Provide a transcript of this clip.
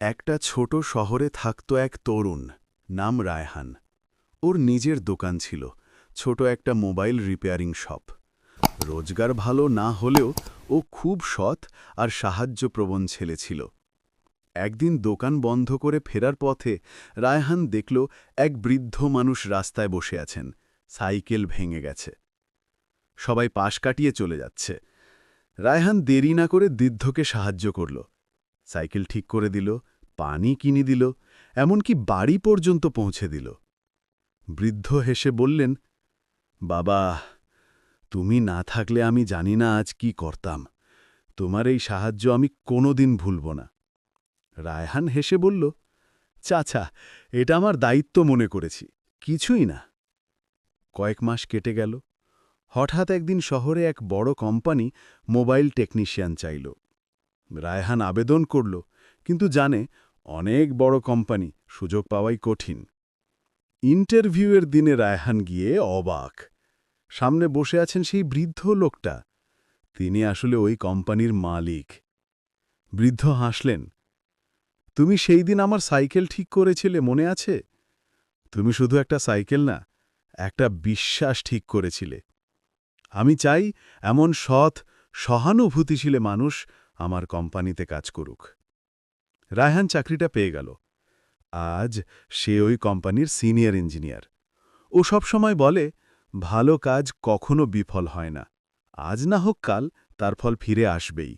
একটা ছোট শহরে থাকত এক তরুণ, নাম রায়হান। ওর নিজের দোকান ছিল, ছোট একটা মোবাইল রিপেয়ারিং শপ। রোজগার ভালো না হলেও ও খুব সৎ আর সাহায্যপ্রবণ ছেলে ছিল। একদিন দোকান বন্ধ করে ফেরার পথে রায়হান দেখল এক বৃদ্ধ মানুষ রাস্তায় বসে আছেন, সাইকেল ভেঙে গেছে। সবাই পাশ কাটিয়ে চলে যাচ্ছে। রায়হান দেরি না করে বৃদ্ধকে সাহায্য করল। সাইকেল ঠিক করে দিল, পানি কিনে দিল, এমনকি বাড়ি পর্যন্ত পৌঁছে দিল। বৃদ্ধ হেসে বললেন, বাবা, তুমি না থাকলে আমি জানি না আজ কি করতাম। তোমার এই সাহায্য আমি কোনোদিন ভুলব না। রায়হান হেসে বলল, চাচা, এটা আমার দায়িত্ব মনে করেছি, কিছুই না। কয়েক মাস কেটে গেল। হঠাৎ একদিন শহরে এক বড় কোম্পানি মোবাইল টেকনিশিয়ান চাইল। রায়হান আবেদন করল, কিন্তু জানে অনেক বড় কোম্পানি সুযোগ পাওয়াই কঠিন। ইন্টারভিউয়ের দিনে রায়হান গিয়ে অবাক। সামনে বসে আছেন সেই বৃদ্ধ লোকটা। তিনি আসলে ওই কোম্পানির মালিক। বৃদ্ধ হাসলেন, তুমি সেই দিন আমার সাইকেল ঠিক করেছিলে, মনে আছে? তুমি শুধু একটা সাইকেল না, একটা বিশ্বাস ঠিক করেছিলে। আমি চাই এমন সৎ সহানুভূতিশীলে মানুষ আমার কোম্পানিতে কাজ করুক। রায়হান চাকরিটা পেয়ে গেল। আজ সে ওই কোম্পানির সিনিয়র ইঞ্জিনিয়ার। ও সবসময় বলে, ভালো কাজ কখনো বিফল হয় না। আজ না হোক কাল, তার ফল ফিরে আসবেই।